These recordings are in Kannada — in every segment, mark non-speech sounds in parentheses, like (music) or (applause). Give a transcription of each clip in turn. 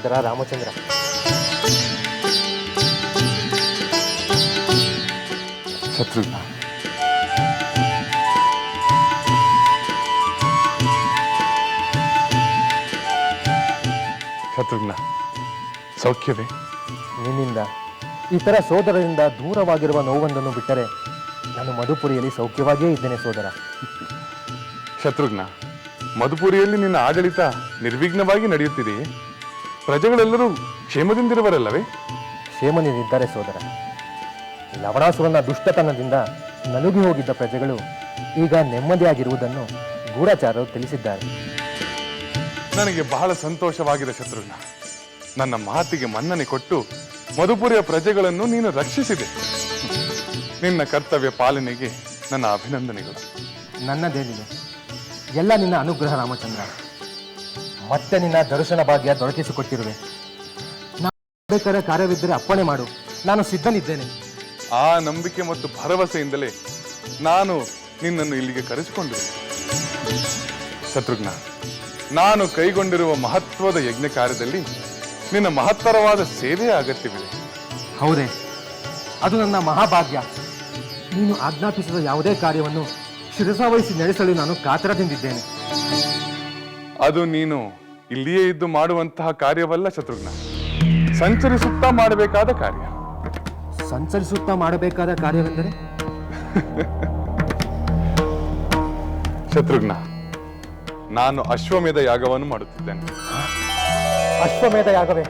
ಸೋದರ ರಾಮಚಂದ್ರ. ಶತ್ರುಘ್ನ ಶತ್ರುಘ್ನ ಸೌಖ್ಯವೇ? ನಿನ್ನಿಂದ ಇತರ ಸೋದರರಿಂದ ದೂರವಾಗಿರುವ ನೋವೊಂದನ್ನು ಬಿಟ್ಟರೆ ನಾನು ಮಧುಪುರಿಯಲ್ಲಿ ಸೌಖ್ಯವಾಗಿಯೇ ಇದ್ದೇನೆ ಸೋದರ. ಶತ್ರುಘ್ನ ಮಧುಪುರಿಯಲ್ಲಿ ನಿನ್ನ ಆಡಳಿತ ನಿರ್ವಿಘ್ನವಾಗಿ ನಡೆಯುತ್ತಿದೆಯೇ? ಪ್ರಜೆಗಳೆಲ್ಲರೂ ಕ್ಷೇಮದಿಂದಿರುವರಲ್ಲವೇ? ಕ್ಷೇಮದಿಂದಿದ್ದಾರೆ ಸೋದರ ಲವಣಾಸುರನ ದುಷ್ಟತನದಿಂದ ನಲುಗಿ ಹೋಗಿದ್ದ ಪ್ರಜೆಗಳು ಈಗ ನೆಮ್ಮದಿಯಾಗಿರುವುದನ್ನು ಗೂಢಚಾರರು ತಿಳಿಸಿದ್ದಾರೆ. ನನಗೆ ಬಹಳ ಸಂತೋಷವಾಗಿದೆ ಶತ್ರುಘ್ನ. ನನ್ನ ಮಾತಿಗೆ ಮನ್ನಣೆ ಕೊಟ್ಟು ಮಧುಪುರಿಯ ಪ್ರಜೆಗಳನ್ನು ನೀನು ರಕ್ಷಿಸಿದೆ. ನಿನ್ನ ಕರ್ತವ್ಯ ಪಾಲನೆಗೆ ನನ್ನ ಅಭಿನಂದನೆಗಳು. ನನ್ನದೇನಿದೆ ಎಲ್ಲ ನಿನ್ನ ಅನುಗ್ರಹ ರಾಮಚಂದ್ರ. ಮತ್ತೆ ನಿನ್ನ ದರ್ಶನ ಭಾಗ್ಯ ದೊರಕಿಸಿಕೊಟ್ಟಿರುವೆ. ನಾನು ಕಾರ್ಯವಿದ್ದರೆ ಅಪ್ಪಣೆ ಮಾಡು. ನಾನು ಸಿದ್ಧನಿದ್ದೇನೆ. ಆ ನಂಬಿಕೆ ಮತ್ತು ಭರವಸೆಯಿಂದಲೇ ನಾನು ನಿನ್ನನ್ನು ಇಲ್ಲಿಗೆ ಕರೆಸಿಕೊಂಡು. ಶತ್ರುಘ್ನ ನಾನು ಕೈಗೊಂಡಿರುವ ಮಹತ್ವದ ಯಜ್ಞ ಕಾರ್ಯದಲ್ಲಿ ನಿನ್ನ ಮಹತ್ತರವಾದ ಸೇವೆಯ ಅಗತ್ಯವಿದೆ. ಹೌದೇ ಅದು ನನ್ನ ಮಹಾಭಾಗ್ಯ. ನೀನು ಆಜ್ಞಾಪಿಸಿದ ಯಾವುದೇ ಕಾರ್ಯವನ್ನು ಶಿರಸಾವಹಿಸಿ ನಡೆಸಲು ನಾನು ಕಾತರದಿಂದಿದ್ದೇನೆ. ಅದು ನೀನು ಇಲ್ಲಿಯೇ ಇದ್ದು ಮಾಡುವಂತಹ ಕಾರ್ಯವಲ್ಲ ಶತ್ರುಘ್ನ. ಸಂಚರಿಸುತ್ತಾ ಮಾಡಬೇಕಾದ ಕಾರ್ಯ. ಸಂಚರಿಸುತ್ತಾ ಮಾಡಬೇಕಾದ ಕಾರ್ಯವೆಂದರೆ? ಶತ್ರುಘ್ನ ನಾನು ಅಶ್ವಮೇಧ ಯಾಗವನ್ನು ಮಾಡುತ್ತಿದ್ದೇನೆ. ಅಶ್ವಮೇಧ ಯಾಗವೇ?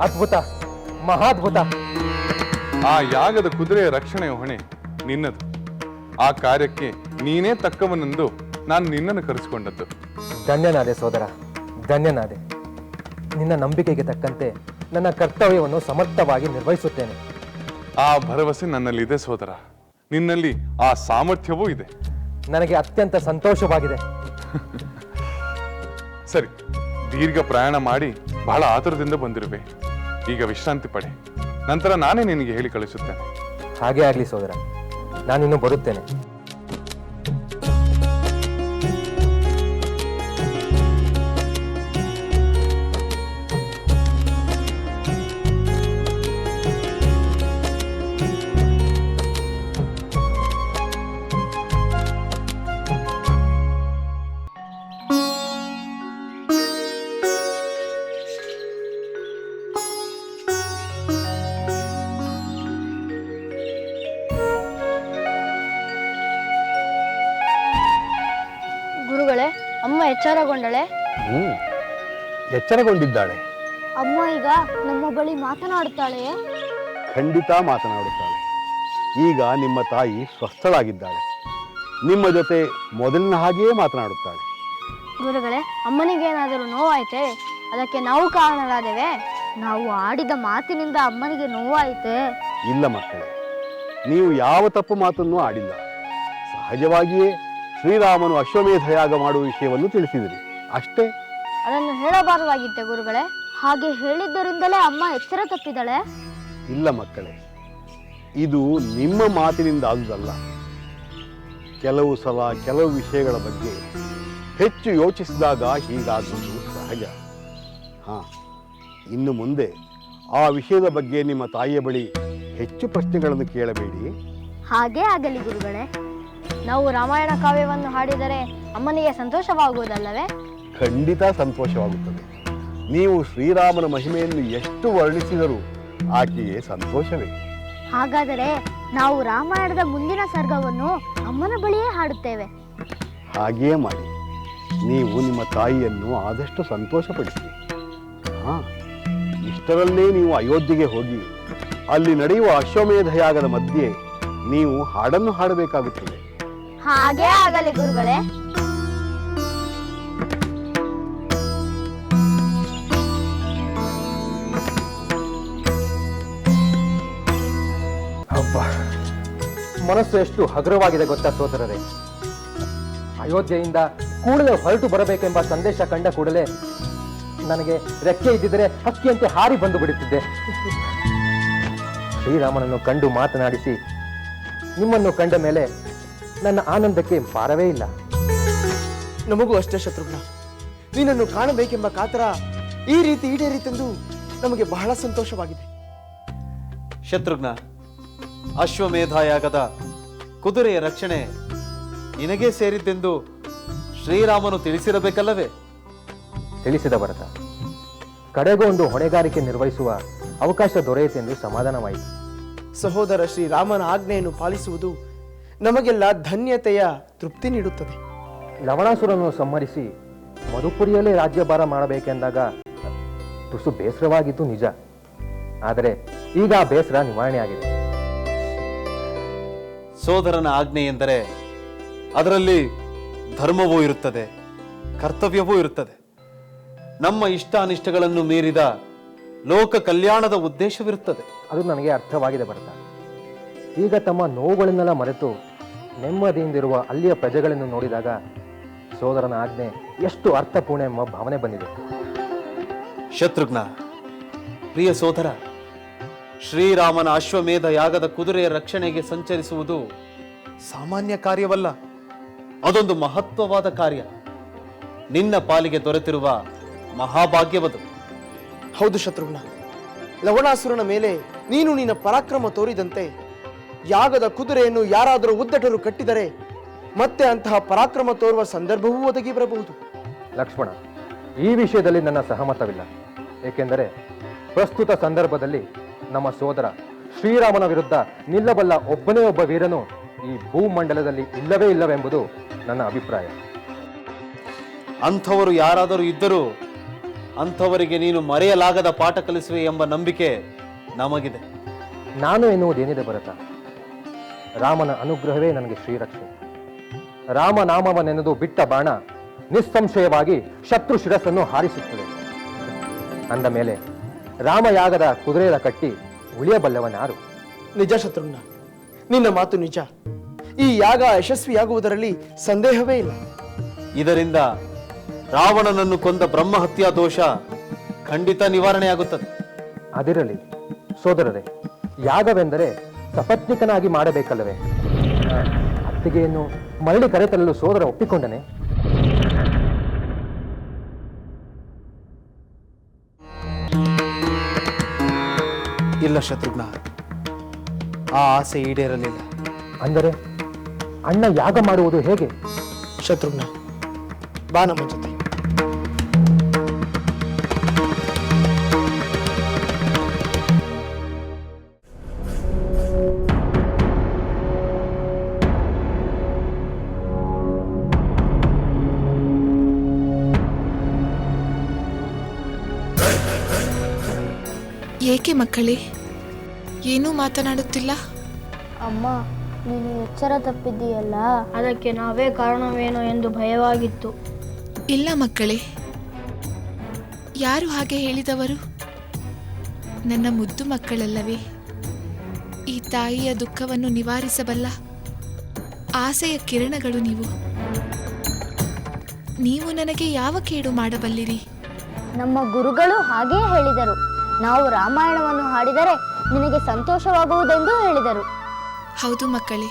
ಅದ್ಭುತ ಮಹಾದ್ಭುತ. ಆ ಯಾಗದ ಕುದುರೆಯ ರಕ್ಷಣೆಯ ಹೊಣೆ ನಿನ್ನದು. ಆ ಕಾರ್ಯಕ್ಕೆ ನೀನೇ ತಕ್ಕವನೆಂದು ನಾನು ನಿನ್ನನ್ನು ಕರೆಸಿಕೊಂಡದ್ದು. ಧನ್ಯನಾದೆ ಸೋದರ. ಧನ್ಯನಾದೆ. ನಿನ್ನ ನಂಬಿಕೆಗೆ ತಕ್ಕಂತೆ ನನ್ನ ಕರ್ತವ್ಯವನ್ನು ಸಮರ್ಥವಾಗಿ ನಿರ್ವಹಿಸುತ್ತೇನೆ. ಆ ಭರವಸೆ ನನ್ನಲ್ಲಿದೆ ಸೋದರ. ನಿನ್ನಲ್ಲಿ ಆ ಸಾಮರ್ಥ್ಯವೂ ಇದೆ. ನನಗೆ ಅತ್ಯಂತ ಸಂತೋಷವಾಗಿದೆ. (laughs) ಸರಿ ದೀರ್ಘ ಪ್ರಯಾಣ ಮಾಡಿ ಬಹಳ ಆತುರದಿಂದ ಬಂದಿರುವೆ. ಈಗ ವಿಶ್ರಾಂತಿ ಪಡೆ. ನಂತರ ನಾನೇ ನಿನಗೆ ಹೇಳಿ ಕಳಿಸುತ್ತೇನೆ. ಹಾಗೆ ಆಗಲಿ ಸೋದರ. ನಾನಿನ್ನು ಬರುತ್ತೇನೆ. ಎಚ್ಚರಗೊಂಡಳೆ ಎಚ್ಚರಗೊಂಡಿದ್ದಾಳೆ. ಅಮ್ಮ ಈಗ ನಮ್ಮ ಬಳಿ ಮಾತನಾಡುತ್ತಾಳೆ? ಖಂಡಿತ ಮಾತನಾಡುತ್ತಾಳೆ. ಈಗ ನಿಮ್ಮ ತಾಯಿ ಸ್ವಸ್ಥಳಾಗಿದ್ದಾಳೆ. ನಿಮ್ಮ ಜೊತೆ ಮೊದಲಿನ ಹಾಗೆಯೇ ಮಾತನಾಡುತ್ತಾಳೆ. ಗುರುಗಳೇ ಅಮ್ಮನಿಗೇನಾದರೂ ನೋವಾಯ್ತೆ? ಅದಕ್ಕೆ ನಾವು ಕಾರಣರಾದೇವೆ? ನಾವು ಆಡಿದ ಮಾತಿನಿಂದ ಅಮ್ಮನಿಗೆ ನೋವಾಯಿತೆ? ಇಲ್ಲ ಮಕ್ಕಳೇ ನೀವು ಯಾವ ತಪ್ಪು ಮಾತನ್ನು ಆಡಿಲ್ಲ. ಸಹಜವಾಗಿಯೇ ಶ್ರೀರಾಮನು ಅಶ್ವಮೇಧ ಯಾಗ ಮಾಡುವ ವಿಷಯವನ್ನು ತಿಳಿಸಿದಿರಿ. ಅಷ್ಟೇ? ಅದನ್ನು ಹೇಳಬಾರದಾಗಿತ್ತೆ ಗುರುಗಳೇ. ಹಾಗೆ ಹೇಳಿದ್ದರಿಂದಲೇ ಅಮ್ಮ ಎಚ್ಚರ ತಪ್ಪಿದಳೆ. ಇಲ್ಲ ಮಕ್ಕಳೇ ಇದು ನಿಮ್ಮ ಮಾತಿನಿಂದ ಆದುದಲ್ಲ. ಕೆಲವು ಸಲ ಕೆಲವು ವಿಷಯಗಳ ಬಗ್ಗೆ ಹೆಚ್ಚು ಯೋಚಿಸಿದಾಗ ಹೀಗಾಗುವುದು ಸಹಜ. ಹಾ ಇನ್ನು ಮುಂದೆ ಆ ವಿಷಯದ ಬಗ್ಗೆ ನಿಮ್ಮ ತಾಯಿಯ ಬಳಿ ಹೆಚ್ಚು ಪ್ರಶ್ನೆಗಳನ್ನು ಕೇಳಬೇಡಿ. ಹಾಗೇ ಆಗಲಿ ಗುರುಗಳೇ. ನಾವು ರಾಮಾಯಣ ಕಾವ್ಯವನ್ನು ಹಾಡಿದರೆ ಅಮ್ಮನಿಗೆ ಸಂತೋಷವಾಗುವುದಲ್ಲವೇ? ಖಂಡಿತ ಸಂತೋಷವಾಗುತ್ತದೆ. ನೀವು ಶ್ರೀರಾಮನ ಮಹಿಮೆಯನ್ನು ಎಷ್ಟು ವರ್ಣಿಸಿದರೂ ಆಕೆಗೆ ಸಂತೋಷವೇ. ಹಾಗಾದರೆ ನಾವು ರಾಮಾಯಣದ ಮುಂದಿನ ಸರ್ಗವನ್ನು ಅಮ್ಮನ ಬಳಿಯೇ ಹಾಡುತ್ತೇವೆ. ಹಾಗೆಯೇ ಮಾಡಿ. ನೀವು ನಿಮ್ಮ ತಾಯಿಯನ್ನು ಆದಷ್ಟು ಸಂತೋಷಪಡಿಸಿ. ಹಾ ಇಷ್ಟರಲ್ಲೇ ನೀವು ಅಯೋಧ್ಯೆಗೆ ಹೋಗಿ ಅಲ್ಲಿ ನಡೆಯುವ ಅಶ್ವಮೇಧ ಯಾಗದ ಮಧ್ಯೆ ನೀವು ಹಾಡನ್ನು ಹಾಡಬೇಕಾಗುತ್ತದೆ. ಹಾಗೇ ಆಗಲಿ ಗುರುಗಳೇ. ಮನಸ್ಸು ಎಷ್ಟು ಹಗುರವಾಗಿದೆ ಗೊತ್ತಾ ಸೋದರರೇ? ಅಯೋಧ್ಯೆಯಿಂದ ಕೂಡಲೇ ಹೊರಟು ಬರಬೇಕೆಂಬ ಸಂದೇಶ ಕಂಡ ಕೂಡಲೇ ನನಗೆ ರೆಕ್ಕೆ ಇದ್ದಿದ್ದರೆ ಹಕ್ಕಿಯಂತೆ ಹಾರಿ ಬಂದು ಬಿಡುತ್ತಿದ್ದೆ. ಶ್ರೀರಾಮನನ್ನು ಕಂಡು ಮಾತನಾಡಿಸಿ ನಿಮ್ಮನ್ನು ಕಂಡ ಮೇಲೆ ನನ್ನ ಆನಂದಕ್ಕೆ ಪಾರವೇ ಇಲ್ಲ. ನಮಗೂ ಅಷ್ಟೇ ಶತ್ರುಘ್ನ. ನೀನನ್ನು ಕಾಣಬೇಕೆಂಬ ಕಾತರ ಈ ರೀತಿ ಈಡೇರಿತೆಂದು ನಮಗೆ ಬಹಳ ಸಂತೋಷವಾಗಿದೆ. ಶತ್ರುಘ್ನ ಅಶ್ವಮೇಧಯಾಗದ ಕುದುರೆಯ ರಕ್ಷಣೆ ನಿನಗೇ ಸೇರಿದ್ದೆಂದು ಶ್ರೀರಾಮನು ತಿಳಿಸಿರಬೇಕಲ್ಲವೇ? ತಿಳಿಸಿದ ಭರತ ಕಡೆಗೂ ಒಂದು ಹೊಣೆಗಾರಿಕೆ ನಿರ್ವಹಿಸುವ ಅವಕಾಶ ದೊರೆಯಿತೆಂದು ಸಮಾಧಾನವಾಯಿತು. ಸಹೋದರ ಶ್ರೀರಾಮನ ಆಜ್ಞೆಯನ್ನು ಪಾಲಿಸುವುದು ನಮಗೆಲ್ಲ ಧನ್ಯತೆಯ ತೃಪ್ತಿ ನೀಡುತ್ತದೆ. ಲವಣಾಸುರನ್ನು ಸಂಹರಿಸಿ ಮಧುಪುರಿಯಲ್ಲೇ ರಾಜ್ಯಭಾರ ಮಾಡಬೇಕೆಂದಾಗ ತುಸು ಬೇಸರವಾಗಿದ್ದು ನಿಜ. ಆದರೆ ಈಗ ಆ ಬೇಸರ ನಿವಾರಣೆಯಾಗಿದೆ. ಸೋದರನ ಆಜ್ಞೆ ಎಂದರೆ ಅದರಲ್ಲಿ ಧರ್ಮವೂ ಇರುತ್ತದೆ ಕರ್ತವ್ಯವೂ ಇರುತ್ತದೆ. ನಮ್ಮ ಇಷ್ಟ ಅನಿಷ್ಟಗಳನ್ನು ಮೀರಿದ ಲೋಕ ಕಲ್ಯಾಣದ ಉದ್ದೇಶವಿರುತ್ತದೆ. ಅದು ನನಗೆ ಅರ್ಥವಾಗಿದೆ ಭರತ. ಈಗ ತಮ್ಮ ನೋವುಗಳನ್ನೆಲ್ಲ ಮರೆತು ನೆಮ್ಮದಿಯಿಂದಿರುವ ಅಲ್ಲಿಯ ಪ್ರಜೆಗಳನ್ನು ನೋಡಿದಾಗ ಸೋದರನ ಆಜ್ಞೆ ಎಷ್ಟು ಅರ್ಥಪೂರ್ಣ ಎಂಬ ಭಾವನೆ ಬಂದಿದೆ. ಶತ್ರುಘ್ನ ಪ್ರಿಯ ಸೋದರ ಶ್ರೀರಾಮನ ಅಶ್ವಮೇಧ ಯಾಗದ ಕುದುರೆಯ ರಕ್ಷಣೆಗೆ ಸಂಚರಿಸುವುದು ಸಾಮಾನ್ಯ ಕಾರ್ಯವಲ್ಲ. ಅದೊಂದು ಮಹತ್ವವಾದ ಕಾರ್ಯ. ನಿನ್ನ ಪಾಲಿಗೆ ದೊರೆತಿರುವ ಮಹಾಭಾಗ್ಯವದು. ಹೌದು ಶತ್ರುಘ್ನ. ಲವಣಾಸುರನ ಮೇಲೆ ನೀನು ನಿನ್ನ ಪರಾಕ್ರಮ ತೋರಿದಂತೆ ಯಾಗದ ಕುದುರೆಯನ್ನು ಯಾರಾದರೂ ಉದ್ದಟರು ಕಟ್ಟಿದರೆ ಮತ್ತೆ ಅಂತಹ ಪರಾಕ್ರಮ ತೋರುವ ಸಂದರ್ಭವೂ ಒದಗಿ ಬರಬಹುದು. ಲಕ್ಷ್ಮಣ ಈ ವಿಷಯದಲ್ಲಿ ನನ್ನ ಸಹಮತವಿಲ್ಲ. ಏಕೆಂದರೆ ಪ್ರಸ್ತುತ ಸಂದರ್ಭದಲ್ಲಿ ನಮ್ಮ ಸೋದರ ಶ್ರೀರಾಮನ ವಿರುದ್ಧ ನಿಲ್ಲಬಲ್ಲ ಒಬ್ಬನೇ ಒಬ್ಬ ವೀರನು ಈ ಭೂಮಂಡಲದಲ್ಲಿ ಇಲ್ಲವೇ ಇಲ್ಲವೆಂಬುದು ನನ್ನ ಅಭಿಪ್ರಾಯ. ಅಂಥವರು ಯಾರಾದರೂ ಇದ್ದರೂ ಅಂಥವರಿಗೆ ನೀನು ಮರೆಯಲಾಗದ ಪಾಠ ಕಲಿಸುವೆ ಎಂಬ ನಂಬಿಕೆ ನಮಗಿದೆ. ನಾನು ಎನ್ನುವುದೇನಿದೆ ಭರತ? ರಾಮನ ಅನುಗ್ರಹವೇ ನನಗೆ ಶ್ರೀರಕ್ಷೆ. ರಾಮನಾಮವನ್ನೆನೆದು ಬಿಟ್ಟ ಬಾಣ ನಿಸ್ಸಂಶಯವಾಗಿ ಶತ್ರು ಶಿರಸ್ಸನ್ನು ಹಾರಿಸುತ್ತದೆ. ಅಂದ ಮೇಲೆ ರಾಮಯಾಗದ ಕುದುರೆಯ ಕಟ್ಟಿ ಉಳಿಯಬಲ್ಲವನಾರು. ನಿಜ ಶತ್ರುಘ್ನ ನಿನ್ನ ಮಾತು ನಿಜ. ಈ ಯಾಗ ಯಶಸ್ವಿಯಾಗುವುದರಲ್ಲಿ ಸಂದೇಹವೇ ಇಲ್ಲ. ಇದರಿಂದ ರಾವಣನನ್ನು ಕೊಂದ ಬ್ರಹ್ಮಹತ್ಯಾ ದೋಷ ಖಂಡಿತ ನಿವಾರಣೆಯಾಗುತ್ತದೆ. ಅದಿರಲಿ ಸೋದರರೇ ಯಾಗವೆಂದರೆ ಸಪತ್ನಿಕನಾಗಿ ಮಾಡಬೇಕಲ್ಲವೇ? ಅತ್ತಿಗೆಯನ್ನು ಮರಳಿ ಕರೆತರಲು ಸೋದರ ಒಪ್ಪಿಕೊಂಡನೆ? ಇಲ್ಲ ಶತ್ರುಘ್ನ. ಆ ಆಸೆ ಈಡೇರಲಿಲ್ಲ. ಅಂದರೆ ಅಣ್ಣ ಯಾಗ ಮಾಡುವುದು ಹೇಗೆ? ಶತ್ರುಘ್ನ ಬಾ ನಮ್ಮ ಜೊತೆ. ಏಕೆ ಮಕ್ಕಳೇ? ಏನೂ ಮಾತನಾಡುತ್ತಿಲ್ಲ. ಅಮ್ಮ ನೀನು ಎಚ್ಚರ ತಪ್ಪಿದ್ದೀಯಲ್ಲ? ಅದಕ್ಕೆ ನಾವೇ ಕಾರಣವೇನೋ ಎಂದು ಭಯವಾಗಿತ್ತು. ಇಲ್ಲ ಮಕ್ಕಳೇ. ಯಾರು ಹಾಗೆ ಹೇಳಿದವರು? ನನ್ನ ಮುದ್ದು ಮಕ್ಕಳಲ್ಲವೇ. ಈ ತಾಯಿಯ ದುಃಖವನ್ನು ನಿವಾರಿಸಬಲ್ಲ ಆಸೆಯ ಕಿರಣಗಳು ನೀವು. ನೀವು ನನಗೆ ಯಾವ ಕೇಡು ಮಾಡಬಲ್ಲಿರಿ? ನಮ್ಮ ಗುರುಗಳು ಹಾಗೇ ಹೇಳಿದರು. ನಾವು ರಾಮಾಯಣವನ್ನು ಹಾಡಿದರೆ ನಿನಗೆ ಸಂತೋಷವಾಗುವುದೆಂದು ಹೇಳಿದರು. ಹೌದು ಮಕ್ಕಳೇ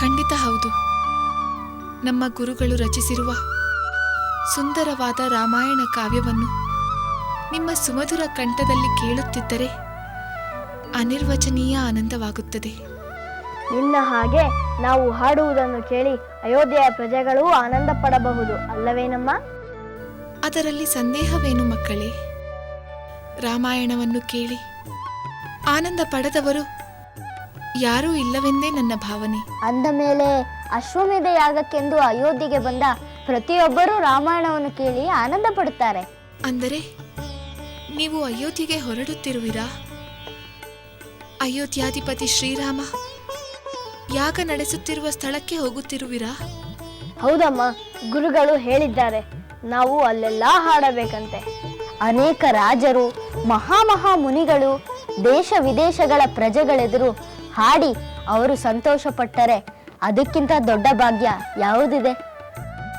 ಖಂಡಿತ ಹೌದು. ನಮ್ಮ ಗುರುಗಳು ರಚಿಸಿರುವ ಸುಂದರವಾದ ರಾಮಾಯಣ ಕಾವ್ಯವನ್ನು ನಿಮ್ಮ ಸುಮಧುರ ಕಂಠದಲ್ಲಿ ಕೇಳುತ್ತಿದ್ದರೆ ಅನಿರ್ವಚನೀಯ ಆನಂದವಾಗುತ್ತದೆ. ನಿನ್ನ ಹಾಗೆ ನಾವು ಹಾಡುವುದನ್ನು ಕೇಳಿ ಅಯೋಧ್ಯೆಯ ಪ್ರಜೆಗಳು ಆನಂದ ಪಡಬಹುದು ಅಲ್ಲವೇನಮ್ಮ? ಅದರಲ್ಲಿ ಸಂದೇಹವೇನು ಮಕ್ಕಳೇ? ರಾಮಾಯಣವನ್ನು ಕೇಳಿ. ಆನಂದ ಪಡೆದವರು ಯಾರೂ ಇಲ್ಲವೆಂದೇ ನನ್ನ ಭಾವನೆ. ಅಂದ ಮೇಲೆ ಅಶ್ವಮೇಧ ಯಾಗಕ್ಕೆಂದು ಅಯೋಧ್ಯೆಗೆ ಬಂದ ಪ್ರತಿಯೊಬ್ಬರೂ ರಾಮಾಯಣವನ್ನು ಕೇಳಿ ಆನಂದ ಪಡುತ್ತಾರೆ. ಅಂದರೆ ನೀವು ಅಯೋಧ್ಯೆಗೆ ಹೊರಡುತ್ತಿರುವಿರಾ? ಅಯೋಧ್ಯಾಧಿಪತಿ ಶ್ರೀರಾಮ ಯಾಗ ನಡೆಸುತ್ತಿರುವ ಸ್ಥಳಕ್ಕೆ ಹೋಗುತ್ತಿರುವಿರಾ? ಹೌದಮ್ಮ ಗುರುಗಳು ಹೇಳಿದ್ದಾರೆ ನಾವು ಅಲ್ಲೆಲ್ಲ ಹಾಡಬೇಕಂತೆ. ಅನೇಕ ರಾಜರು ಮಹಾ ಮಹಾ ಮುನಿಗಳು ದೇಶ ವಿದೇಶಗಳ ಪ್ರಜೆಗಳೆದುರು ಹಾಡಿ ಅವರು ಸಂತೋಷ ಪಟ್ಟರೆ ಅದಕ್ಕಿಂತ ದೊಡ್ಡ ಭಾಗ್ಯ ಯಾವುದಿದೆ?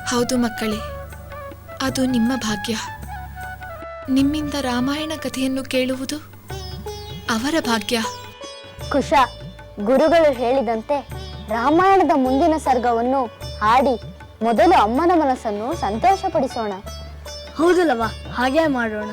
ಹೌದು ಮಕ್ಕಳೇ ಅದು ನಿಮ್ಮ ಭಾಗ್ಯ. ನಿಮ್ಮಿಂದ ರಾಮಾಯಣ ಕಥೆಯನ್ನು ಕೇಳುವುದು ಅವರ ಭಾಗ್ಯ. ಕುಶ ಗುರುಗಳು ಹೇಳಿದಂತೆ ರಾಮಾಯಣದ ಮುಂದಿನ ಸರ್ಗವನ್ನು ಹಾಡಿ ಮೊದಲು ಅಮ್ಮನ ಮನಸ್ಸನ್ನು ಸಂತೋಷಪಡಿಸೋಣ. ಹೌದಲ್ಲವ ಹಾಗೆ ಮಾಡೋಣ.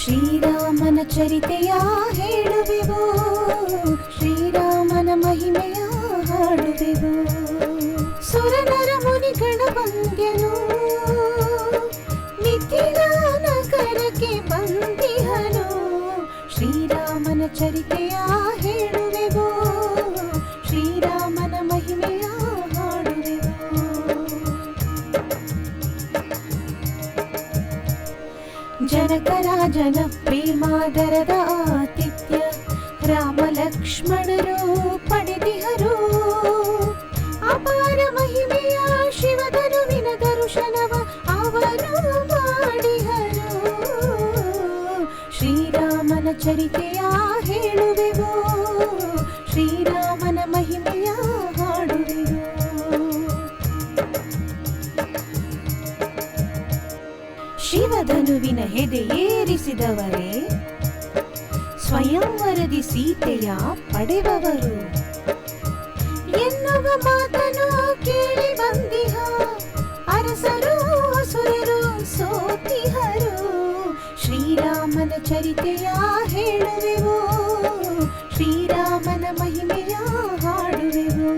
ಶ್ರೀರಾಮನ ಚರಿತೆಯ ಹೇಳುವೆವು. da da da ಸೀತೆಯ ಪಡೆವವರು ಎನ್ನುವ ಮಾತನು ಕೇಳಿ ಬಂದಿಹ. ಅರಸರು ಸುರರು ಸೋತಿಹರು. ಶ್ರೀರಾಮನ ಚರಿತೆಯ ಹೇಳುವೆವು. ಶ್ರೀರಾಮನ ಮಹಿಮೆಯ ಹಾಡುವೆವು.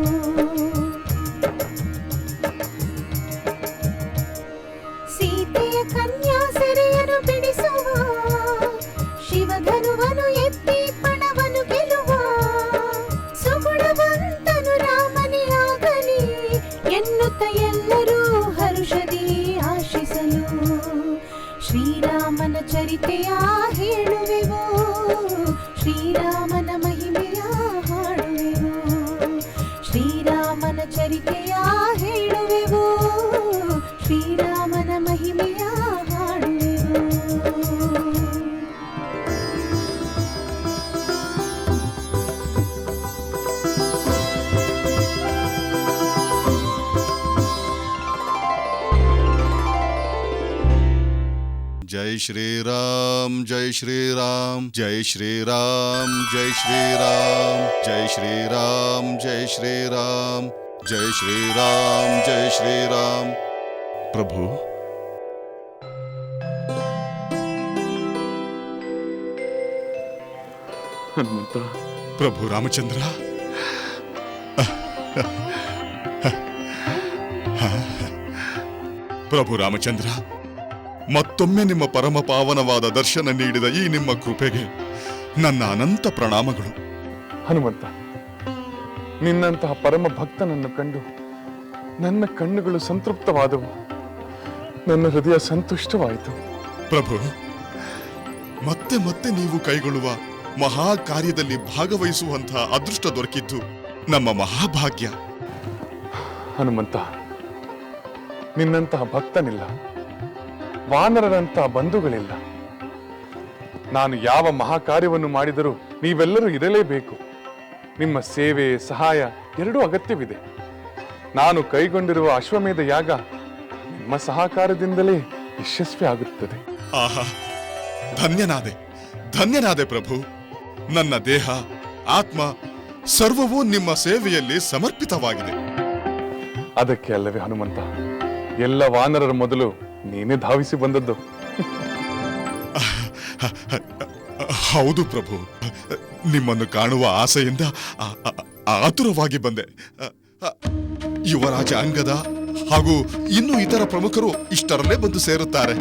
ಸೀತೆಯ ಕನ್ಯಾ ಸೆರೆಯನ್ನು ಬಿಡಿಸುವ श्री राम जय श्री राम जय श्री राम जय श्री राम जय श्री राम जय श्री राम जय श्री राम जय श्री राम। प्रभु। हनुमंता। प्रभु रामचंद्र। (laughs) प्रभु रामचंद्र। ಮತ್ತೊಮ್ಮೆ ನಿಮ್ಮ ಪರಮ ಪಾವನವಾದ ದರ್ಶನ ನೀಡಿದ ಈ ನಿಮ್ಮ ಕೃಪೆಗೆ ನನ್ನ ಅನಂತ ಪ್ರಣಾಮಗಳು. ಹನುಮಂತ ನಿನ್ನಂತಹ ಪರಮ ಭಕ್ತನನ್ನು ಕಂಡು ನನ್ನ ಕಣ್ಣುಗಳು ಸಂತೃಪ್ತವಾದವು. ನನ್ನ ಹೃದಯ ಸಂತುಷ್ಟವಾಯಿತು. ಪ್ರಭು ಮತ್ತೆ ಮತ್ತೆ ನೀವು ಕೈಗೊಳ್ಳುವ ಮಹಾ ಕಾರ್ಯದಲ್ಲಿ ಭಾಗವಹಿಸುವಂತಹ ಅದೃಷ್ಟ ದೊರಕಿದ್ದು ನಮ್ಮ ಮಹಾಭಾಗ್ಯ. ಹನುಮಂತ ನಿನ್ನಂತಹ ಭಕ್ತನಿಲ್ಲ. ವಾನರರಂತಹ ಬಂಧುಗಳಿಲ್ಲ. ನಾನು ಯಾವ ಮಹಾಕಾರ್ಯವನ್ನು ಮಾಡಿದರೂ ನೀವೆಲ್ಲರೂ ಇರಲೇಬೇಕು. ನಿಮ್ಮ ಸೇವೆ ಸಹಾಯ ಎರಡೂ ಅಗತ್ಯವಿದೆ. ನಾನು ಕೈಗೊಂಡಿರುವ ಅಶ್ವಮೇಧ ಯಾಗ ನಿಮ್ಮ ಸಹಕಾರದಿಂದಲೇ ಯಶಸ್ವಿ ಆಗುತ್ತದೆ. ಆಹಾ ಧನ್ಯನಾದೆ ಧನ್ಯನಾದೆ ಪ್ರಭು. ನನ್ನ ದೇಹ ಆತ್ಮ ಸರ್ವವೂ ನಿಮ್ಮ ಸೇವೆಯಲ್ಲಿ ಸಮರ್ಪಿತವಾಗಿದೆ. ಅದಕ್ಕೆ ಅಲ್ಲವೇ ಹನುಮಂತ ಎಲ್ಲ ವಾನರರ ಮೊದಲು ನೀನೇ ಧಾವಿಸಿ ಬಂದದ್ದು. ಹೌದು ಪ್ರಭು. ನಿಮ್ಮನ್ನು ಕಾಣುವ ಆಸೆಯಿಂದ ಆತುರವಾಗಿ ಬಂದೆ. ಯುವರಾಜ ಅಂಗದ ಹಾಗೂ ಇನ್ನೂ ಇತರ ಪ್ರಮುಖರು ಇಷ್ಟರಲ್ಲೇ ಬಂದು ಸೇರುತ್ತಾರೆ.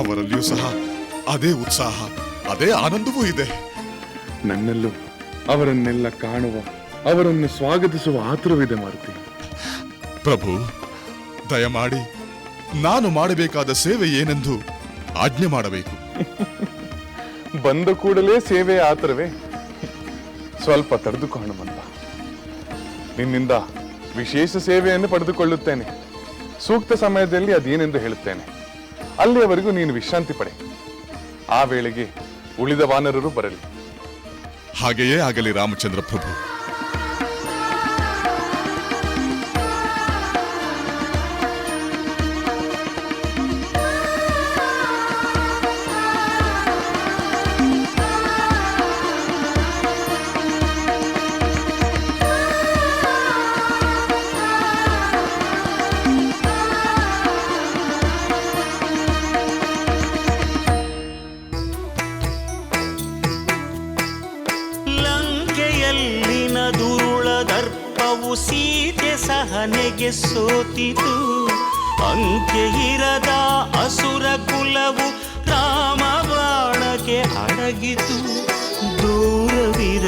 ಅವರಲ್ಲಿಯೂ ಸಹ ಅದೇ ಉತ್ಸಾಹ ಅದೇ ಆನಂದವೂ ಇದೆ. ನನ್ನಲ್ಲೂ ಅವರನ್ನೆಲ್ಲ ಕಾಣುವ ಅವರನ್ನು ಸ್ವಾಗತಿಸುವ ಆತುರವಿದೆ ಮಾರುತಿ. ಪ್ರಭು ದಯಮಾಡಿ ನಾನು ಮಾಡಬೇಕಾದ ಸೇವೆ ಏನೆಂದು ಆಜ್ಞೆ ಮಾಡಬೇಕು. ಬಂದ ಕೂಡಲೇ ಸೇವೆ ಆತರವೇ? ಸ್ವಲ್ಪ ತಡೆದುಕೊಂಡು ಬಂದ ನಿನ್ನಿಂದ ವಿಶೇಷ ಸೇವೆಯನ್ನು ಪಡೆದುಕೊಳ್ಳುತ್ತೇನೆ. ಸೂಕ್ತ ಸಮಯದಲ್ಲಿ ಅದೇನೆಂದು ಹೇಳುತ್ತೇನೆ. ಅಲ್ಲಿಯವರೆಗೂ ನೀನು ವಿಶ್ರಾಂತಿ ಪಡೆ. ಆ ವೇಳೆಗೆ ಉಳಿದ ವಾನರರು ಬರಲಿ. ಹಾಗೆಯೇ ಆಗಲಿ ರಾಮಚಂದ್ರ ಪ್ರಭು.